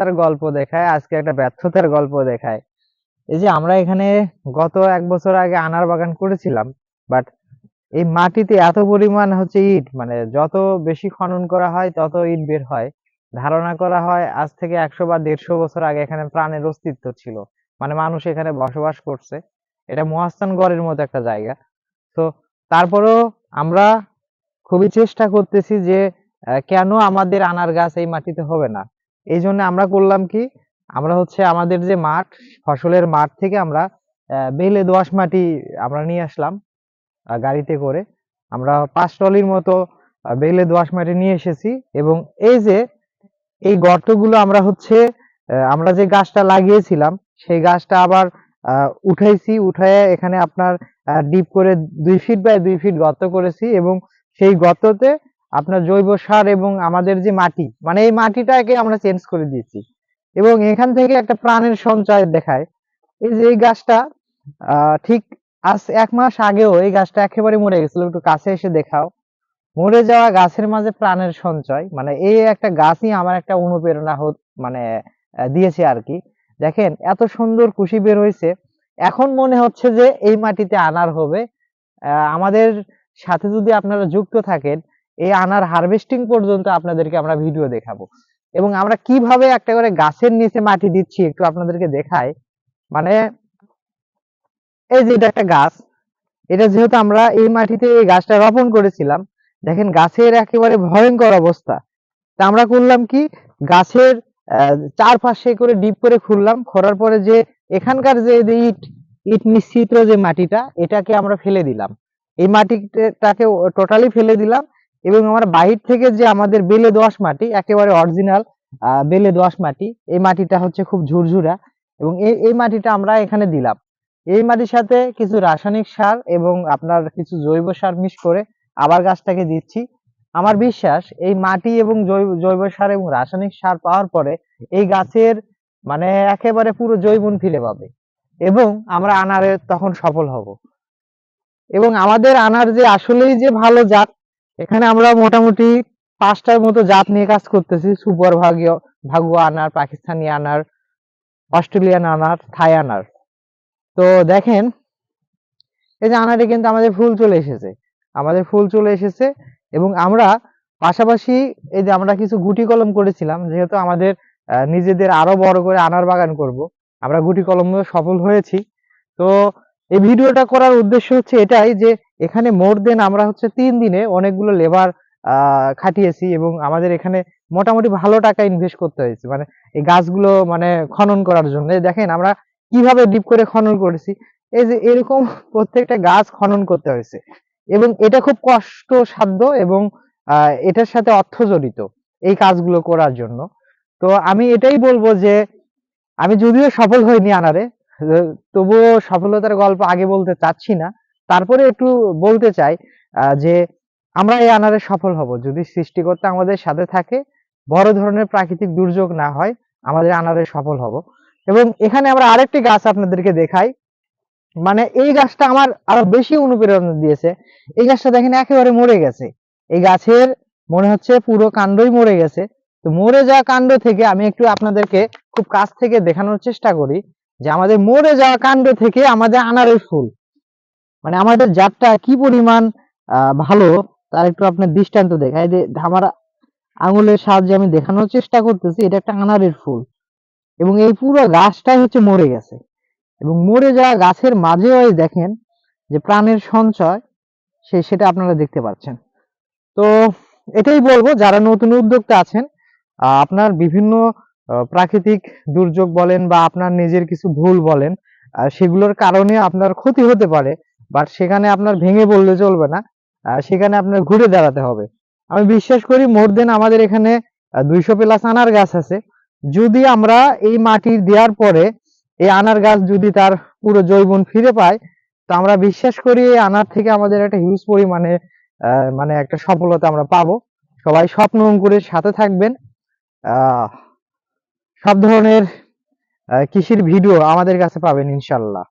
তার গল্প দেখায়, আজকে একটা ব্যর্থতার গল্প দেখায়। এই যে আমরা এখানে গত এক বছর আগে আনার বাগান করেছিলাম বাট এই মাটিতে এত পরিমাণ হচ্ছে ইট মানে যত বেশি খনন করা হয়, তত ইট বের হয়। ধারণা করা হয় আজ থেকে একশো বা দেড়শো বছর আগে এখানে প্রাণের অস্তিত্ব ছিল মানে মানুষ এখানে বসবাস করছে। এটা মহাস্থানগড়ের মতো একটা জায়গা। তো তারপরেও আমরা খুবই চেষ্টা করতেছি যে কেন আমাদের আনার গাছ এই মাটিতে হবে না? এই জন্য আমরা করলাম কি? আমরা হচ্ছে আমাদের যে মাঠ, ফসলের মাঠ থেকে আমরা বেলে দোআঁশ মাটি আমরা নিয়ে আসলাম গাড়িতে করে। আমরা পাঁচ টলির মতো বেলে দোআঁশ মাটি নিয়ে এসেছি এবং এই যে, এই গর্তগুলো আমরা হচ্ছে আমরা যে গাছটা লাগিয়েছিলাম, সেই গাছটা আবার উঠাইছি, উঠায় এখানে আপনার ডিপ করে দুই ফিট বাই দুই ফিট গর্ত করেছি এবং সেই গর্ততে আপনার জৈব সার এবং আমাদের যে মাটি মানে এই মাটিটাকে আমরা চেঞ্জ করে দিয়েছি। এবং এখান থেকে একটা প্রাণের সঞ্চয় দেখায়। এই যে এই গাছটা ঠিক আজ এক মাস আগেও এই গাছটা একেবারে মরে গেছিল। একটু কাছে এসে দেখাও। মরে যাওয়া গাছের মাঝে প্রাণের সঞ্চয় মানে এই একটা গাছই আমার একটা অনুপ্রেরণা মানে দিয়েছে আর কি। দেখেন, এত সুন্দর কুশি বের হয়েছে। এখন মনে হচ্ছে যে এই মাটিতে আনার হবে। আমাদের সাথে যদি আপনারা যুক্ত থাকেন এই আনার হারভেস্টিং পর্যন্ত আপনাদেরকে আমরা ভিডিও দেখাবো। এবং আমরা কীভাবে একটা করে গাছের নিচে মাটি দিচ্ছি একটু আপনাদেরকে দেখাই। মানে এই যে এটা একটা গাছ, এটা যেহেতু আমরা এই মাটিতে এই গাছটা রোপণ করেছিলাম, দেখেন গাছের একেবারে ভয়ঙ্কর অবস্থা। তা আমরা করলাম কি, গাছের চারপাশে করে ডিপ করে খুললাম খোরার পরে যে এখানকার যে ইট ইট নিশ্চিত যে মাটিটা, এটাকে আমরা ফেলে দিলাম। এই মাটিটাকে টোটালি ফেলে দিলাম এবং আমার বাহির থেকে যে আমাদের বেলে দোআঁশ মাটি, একেবারে অরিজিনাল বেলে দোআঁশ মাটি, এই মাটিটা হচ্ছে খুব ঝুরঝুরা এবং এই মাটিটা আমরা এখানে দিলাম। এই মাটির সাথে কিছু রাসায়নিক সার এবং আপনার কিছু জৈব সার মিশ করে আবার গাছটাকে দিচ্ছি। আমার বিশ্বাস এই মাটি এবং জৈব জৈব সার এবং রাসায়নিক সার পাওয়ার পরে এই গাছের মানে একেবারে পুরো জৈবন ফিরে পাবে এবং আমরা আনারে তখন সফল হব। এবং আমাদের আনার যে আসলেই যে ভালো জাত এখানে আমরা মোটামুটি পাঁচটার মতো জাত নিয়ে কাজ করতেছি। সুপার ভাগীয় ভাগুয়া আনার, পাকিস্তানি আনার, অস্ট্রেলিয়ান আনার, থাই আনার। তো দেখেন, এই যে আনারে কিন্তু আমাদের ফুল চলে এসেছে। আমাদের ফুল চলে এসেছে এবং আমরা পাশাপাশি এই যে আমরা কিছু গুটি কলম করেছিলাম, যেহেতু আমাদের নিজেদের আরও বড় করে আনার বাগান করব, আমরা গুটি কলম সফল হয়েছি। তো এই ভিডিওটা করার উদ্দেশ্য হচ্ছে এটাই যে এখানে মোর দেন আমরা হচ্ছে তিন দিনে অনেকগুলো লেবার খাটিয়েছি এবং আমাদের এখানে মোটামুটি ভালো টাকা ইনভেস্ট করতে হয়েছে। মানে এই গাছগুলো মানে খনন করার জন্য। দেখেন আমরা কীভাবে ডিপ করে খনন করেছি। এই যে এরকম প্রত্যেকটা গাছ খনন করতে হয়েছে। এবং এটা খুব কষ্টসাধ্য এবং আহ, এটার সাথে অর্থ জড়িত এই কাজগুলো করার জন্য। তো আমি এটাই বলব যে আমি যদিও সফল হইনি আনারে তবুও সফলতার গল্প আগে বলতে চাচ্ছি না। তারপরে একটু বলতে চাই যে আমরা এই আনারে সফল হব। যদি সৃষ্টিকর্তা আমাদের সাথে থাকে, বড় ধরনের প্রাকৃতিক দুর্যোগ না হয়, আমাদের আনারে সফল হব। এবং এখানে আমরা আরেকটি গাছ আপনাদেরকে দেখাই। মানে এই গাছটা আমার আরও বেশি অনুপ্রেরণা দিয়েছে। এই গাছটা দেখেন একেবারে মরে গেছে। এই গাছের মনে হচ্ছে পুরো কাণ্ডই মরে গেছে। তো মরে যাওয়া কাণ্ড থেকে আমি একটু আপনাদেরকে খুব কাছ থেকে দেখানোর চেষ্টা করি যে আমাদের মরে যাওয়া কাণ্ড থেকে আমাদের আনারের ফুল। মানে আমাদের জাতটা কি পরিমাণ ভালো, তার একটু আপনার দৃষ্টান্ত দেখায় যে আমার আঙুলের সাহায্যে আমি দেখানোর চেষ্টা করতেছি, এটা একটা আনারের ফুল। এবং এই পুরো গাছটাই হচ্ছে মরে গেছে। এবং মরে যাওয়া গাছের মাঝেও দেখেন যে প্রাণের সঞ্চয়, সে সেটা আপনারা দেখতে পাচ্ছেন। তো এটাই বলব, যারা নতুন উদ্যোক্তা আছেন আপনার বিভিন্ন প্রাকৃতিক দুর্যোগ বলেন বা আপনার নিজের কিছু ভুল বলেন সেগুলোর কারণে আপনার ক্ষতি হতে পারে। বাট সেখানে আপনার ভেঙে বললে চলবে না। সেখানে আপনার ঘুরে দাঁড়াতে হবে। আমি বিশ্বাস করি মোর দেন আমাদের এখানে দুইশো প্লাস আনার গাছ আছে। যদি আমরা এই মাটি দেওয়ার পরে এই আনার গাছ যদি তার পুরো জৈবন ফিরে পায়, তো আমরা বিশ্বাস করি এই আনার থেকে আমাদের একটা হিউজ পরিমাণে মানে একটা সফলতা আমরা পাবো। সবাই স্বপ্ন অঙ্কুরের সাথে থাকবেন। সব ধরনের কৃষির ভিডিও আমাদের কাছে পাবেন ইনশাল্লাহ।